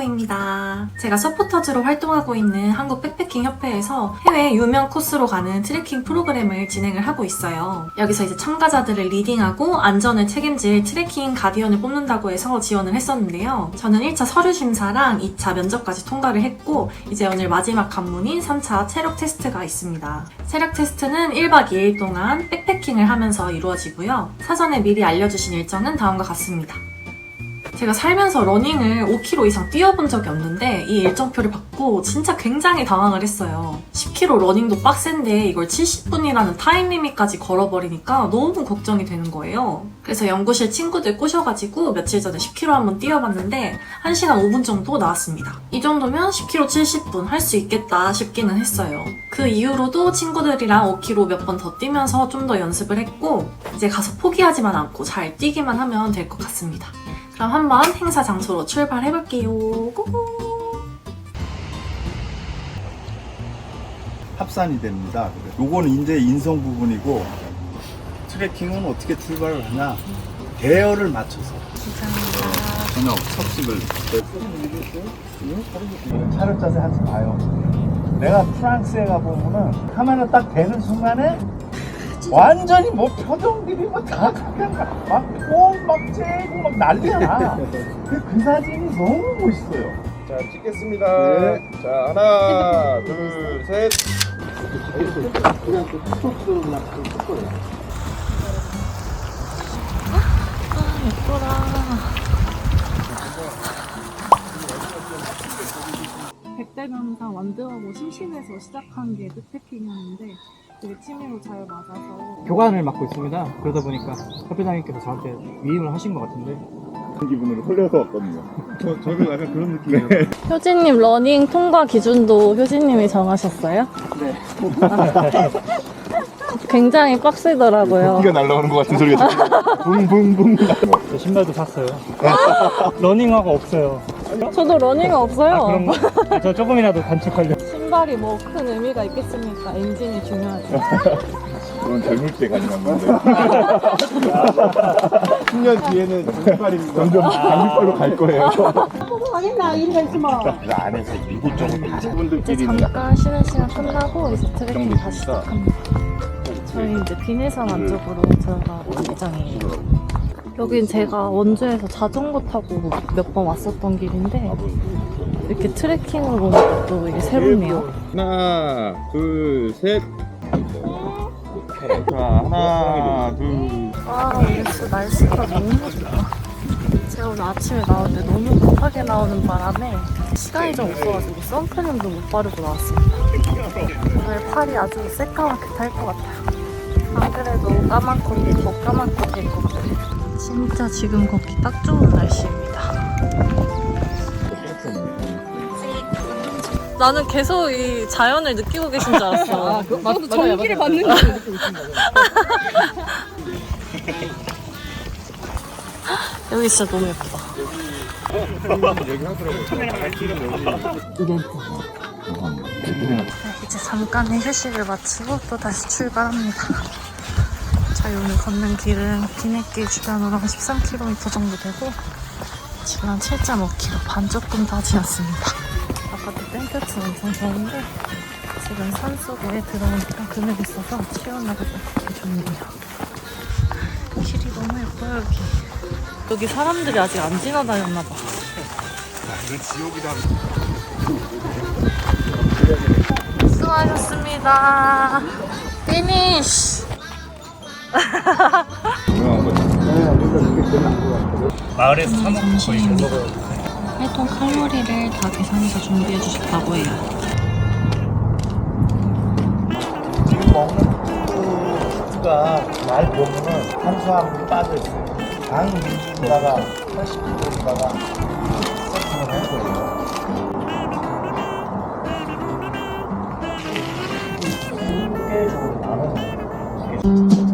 수만코입니다. 제가 서포터즈로 활동하고 있는 한국 백패킹 협회에서 해외 유명 코스로 가는 트레킹 프로그램을 진행을 하고 있어요. 여기서 이제 참가자들을 리딩하고 안전을 책임질 트레킹 가디언을 뽑는다고 해서 지원을 했었는데요. 저는 1차 서류 심사랑 2차 면접까지 통과를 했고 이제 오늘 마지막 관문인 3차 체력 테스트가 있습니다. 체력 테스트는 1박 2일 동안 백패킹을 하면서 이루어지고요. 사전에 미리 알려주신 일정은 다음과 같습니다. 제가 살면서 러닝을 5km 이상 뛰어본 적이 없는데 이 일정표를 받고 진짜 굉장히 당황을 했어요. 10km 러닝도 빡센데 이걸 70분이라는 타임 리밋까지 걸어버리니까 너무 걱정이 되는 거예요. 그래서 연구실 친구들 꼬셔가지고 며칠 전에 10km 한번 뛰어봤는데 1시간 5분 정도 나왔습니다. 이 정도면 10km 70분 할 수 있겠다 싶기는 했어요. 그 이후로도 친구들이랑 5km 몇 번 더 뛰면서 좀 더 연습을 했고 이제 가서 포기하지만 않고 잘 뛰기만 하면 될 것 같습니다. 그럼 한번 행사 장소로 출발해볼게요. 고고! 합산이 됩니다. 요거는 이제 인성 부분이고 트레킹은 어떻게 출발을 하냐 대열을 맞춰서 전혀 섭식을 차를 짜서 하지 마요. 내가 프랑스에 가보면은 카메라 딱 대는 순간에 완전히 뭐 표정들이 뭐다 그냥 막뽕막 째고 막 난리가 나. 그, 그 사진이 너무 멋있어요. 자 찍겠습니다. 네. 자 하나 둘 셋. 그냥 그 톡톡으로 그냥 톡 거예요. 아, 예뻐라. 백대명상 완드하고 심심해서 시작한 게 백패킹이었는데 되게 취미로 잘 맞아서 교관을 맡고 있습니다. 그러다 보니까 협회장님께서 저한테 위임을 하신 것 같은데 기분으로 흘려서 왔거든요. 저, 저도 약간 그런 느낌이에요. 효진님 러닝 통과 기준도 효진님이 정하셨어요? 네. 굉장히 빡세더라고요. 이가 날라오는 것 같은 소리가 붕붕붕. 저 신발도 샀어요. 러닝화가 없어요. 저도 러닝 없어요. 아, 그런 거? 아, 저 조금이라도 단축하려. 신발이 뭐 큰 의미가 있겠습니까? 엔진이 중요하죠. 그건 젊을 때 가능한 건데. 10년 뒤에는 장비빨입니다. 점점 장비빨로 갈 거예요. 그래서 안에서 이곳저곳 다 이제 분들끼리는 잠깐 쉬는 시간 끝나고 이제 트레킹 정도 다시. 시작합니다. 저희 이제 비내산 안쪽으로 들어갈 예정이에요. 여긴 제가 원주에서 자전거 타고 몇 번 왔었던 길인데 이렇게 트레킹으로 오니까 또 이게 새롭네요. 하나 둘 셋. 자 하나 둘. 아 오늘 진짜 날씨가 너무 좋다. 제가 오늘 아침에 나오는데 너무 급하게 나오는 바람에 시간이 좀 없어가지고 선크림도 못 바르고 나왔습니다. 오늘 팔이 아주 새까맣게 탈 것 같아요. 안 그래도 까만 코트 입고 까만 코트 입고 같아요. 진짜 지금 걷기 딱 좋은 날씨입니다. 나는 계속 이 자연을 느끼고 계신 줄 알았어. 저도 전기를 받는 거 여기 진짜 너무 예쁘다. 네, 이제 잠깐의 휴식을 마치고 또 다시 출발합니다. 오늘 걷는 길은 비내길 주변으로 한 13km 정도 되고 지금 한 7.5km 반 조금 더 지났습니다. 아까도 땡볕은 엄청 더운데 지금 산속에 들어오니까 그늘이 있어서 시원하고 되게 좋네요. 길이 너무 예뻐요 여기. 여기 사람들이 아직 안 지나다녔나 봐. 수고하셨습니다. 피니쉬. 마을에서 사 먹고 거의 잘 먹어요. 활동 칼로리를 다 계산해서 준비해 주셨다고 해요. 지금 먹는 푸드가 날 보면은 탄수화물이 빠져있어요. 당 밀도가 80%에다가 세팅을 할 거예요. 꽤 좋은 나는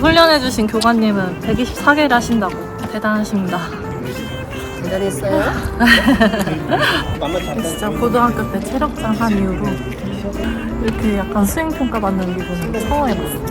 훈련해주신 교관님은 124개를 하신다고. 대단하십니다. 기다렸어요? 진짜 고등학교 때 체력장 한 이후로 이렇게 약간 수행평가 받는 기분은 처음 해봤어요.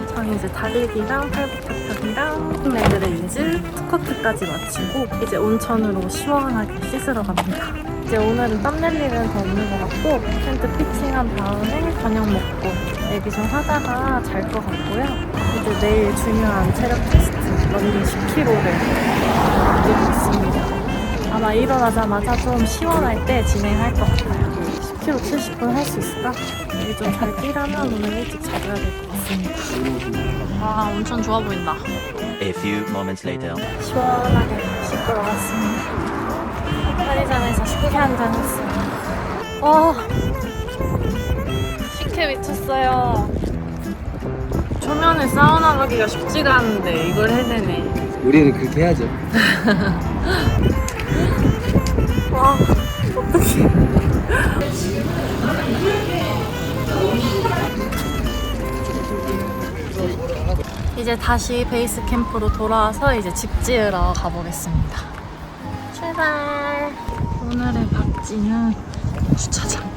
제 달리기랑 팔굽혀펴기랑 레그레이즈, 스쿼트까지 마치고 이제 온천으로 시원하게 씻으러 갑니다. 이제 오늘은 땀낼 일은 더 없는 것 같고 텐트 피칭한 다음에 저녁 먹고 레비전 하다가 잘 것 같고요. 이제 내일 중요한 체력 테스트 런닝 10km를 앞두고 있습니다. 아마 일어나자마자 좀 시원할 때 진행할 것 같아요. 10km 70분 할 수 있을까? 내일 좀 잘 뛰려면 오늘 일찍 자줘야 될 것 같 습니다. 와, 엄청 좋아 보인다. A few moments later. 시원하게 씻고 나왔습니다. 편의점에서 식혜 한잔 했어요. 와, 식혜 미쳤어요. 초면에 사우나 가기가 쉽지가 않은데 이걸 해내네. 우리는 그렇게 해야죠. 와, 어떡해. 이제 다시 베이스 캠프로 돌아와서 이제 집 지으러 가보겠습니다. 출발! 오늘의 박지는 주차장.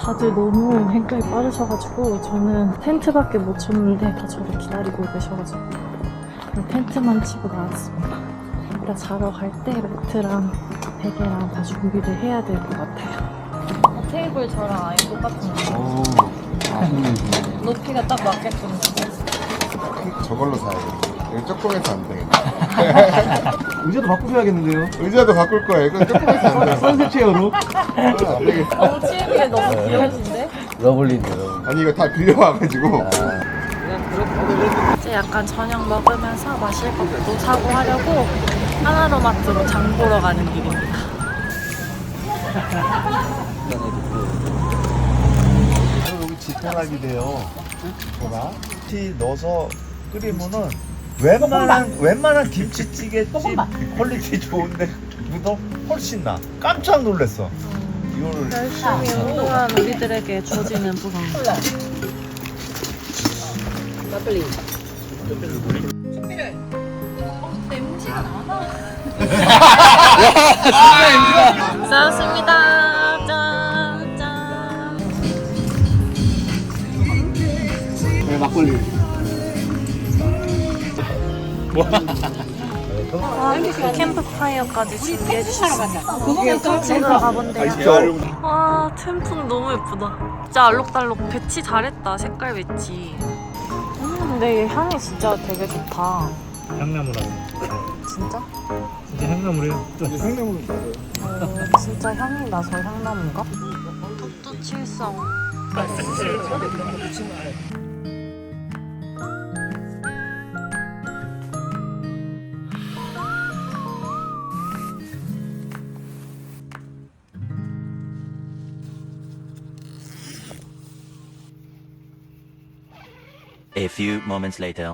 다들 너무 행동이 빠르셔가지고 저는 텐트밖에 못 쳤는데 다 저를 기다리고 계셔가지고 텐트만 치고 나왔습니다. 이따 자러 갈 때 매트랑 베개랑 다 준비를 해야 될 것 같아요. 테이블 저랑 아예 똑같은 거. 오. 아, 힘들지. 높이가 딱 맞게끔. 저걸로 사야 돼. 이거 조금해서 안 되겠다. 의자도 바꾸셔야겠는데요. 의자도 바꿀 거야. 이거 조금해서 안 돼. 선셋 체어로. 안 되겠다. 너무 치우기에 너무 귀여우신데? 아니 이거 다 빌려와가지고. 이제 약간 저녁 먹으면서 마실 것도 사고 하려고 하나로마트로 장 보러 가는 길입니다. 여기 지탱하게 돼요. 지탱아. 티 넣어서 끓이면은 웬만한 웬만한 김치찌개집 퀄리티 좋은데 더 훨씬 나. 깜짝 놀랐어. 이거를 열심히 운동한 우리들에게 주어지는 부 상. 싸웠습니다. 짠, 짠. 네, 막걸리. 와, 캠프파이어까지 준비해 주셨어요. 찍으러 가본대요. 와, 템풍 너무 예쁘다. 진짜 알록달록 배치 잘했다. 색깔 배치. 음, 근데 얘 향이 진짜 되게 좋다. 향나무라고. 진짜? 진짜 향나무래요. 향나무는 맞아요. 어, 진짜 향이 나서 향나무인가? 독도 칠성. A few moments later.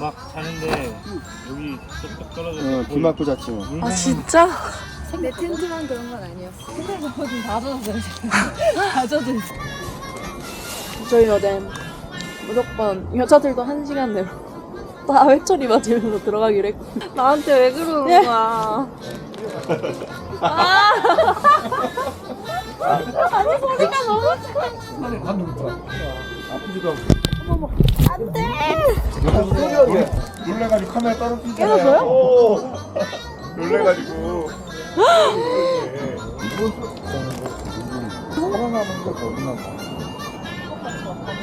막 자는데 여기 뚝뚝 떨어져서. 어, 비 맞고 잤지만. 아, 진짜? 내 텐트만 그런 건 아니었어. 텐트 너무 다 젖었어요. 다 젖었어. 저희 어제 무조건 여자들도 한 시간 내로 나 회초리 맞으면서 들어가기로 했고. 나한테 왜 그러는 거야? 놀래가지고 카메라 떨어뜨리잖아요. 깨졌어요? 놀래가지고. 살아남은 거 거기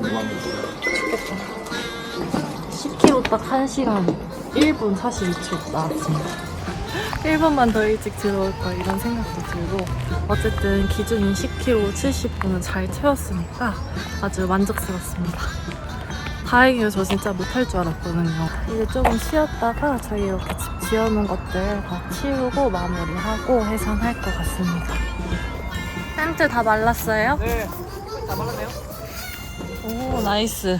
봐. 딱 1시간 1분 42초 나왔습니다. 1분만 더 일찍 들어올 걸 이런 생각도 들고 어쨌든 기준인 10km 70분은 잘 채웠으니까 아주 만족스럽습니다. 다행이에요. 저 진짜 못할 줄 알았거든요. 이제 조금 쉬었다가 저희 이렇게 집 지어놓은 것들 다 치우고 마무리하고 해산할 것 같습니다. 텐트 다 말랐어요? 네. 다 말랐네요. 오 나이스.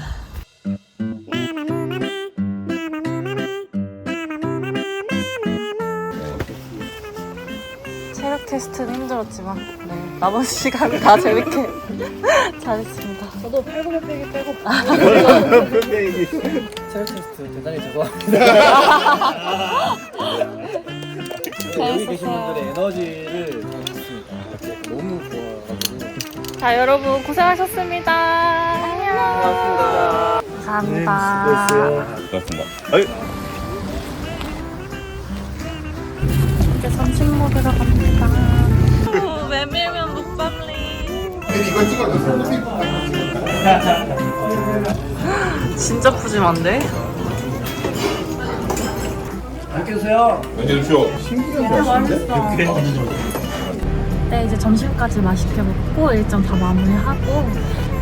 체력 테스트는 힘들었지만 네, 남은 시간 다 재밌게 잘했습니다. 저도 팔굽혀 빼기 빼고. 체력 테스트 대단히 죄송합니다. 여기 계신 분들의 에너지를 받았습니다. 너무 좋아가지고. 자 여러분 고생하셨습니다. 안녕. 감사합니다. 아유. 이제 점심 먹으러 갑니다. 메밀면 묵밥리. 이거 찍어줬어. 진짜 푸짐한데? 네, 이제 점심까지 맛있게 먹고 일정 다 마무리하고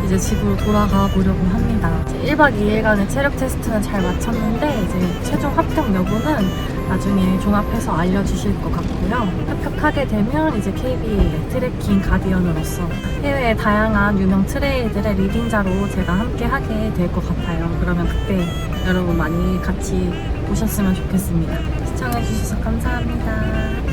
이제 집으로 돌아가 보려고 합니다. 이제 1박 2일간의 체력 테스트는 잘 마쳤는데 이제 최종 합격 여부는 나중에 종합해서 알려주실 것 같고요. 합격하게 되면 이제 KB 트레킹 가디언으로서 해외의 다양한 유명 트레일들의 리딩자로 제가 함께 하게 될 것 같아요. 그러면 그때 여러분 많이 같이 오셨으면 좋겠습니다. 시청해주셔서 감사합니다.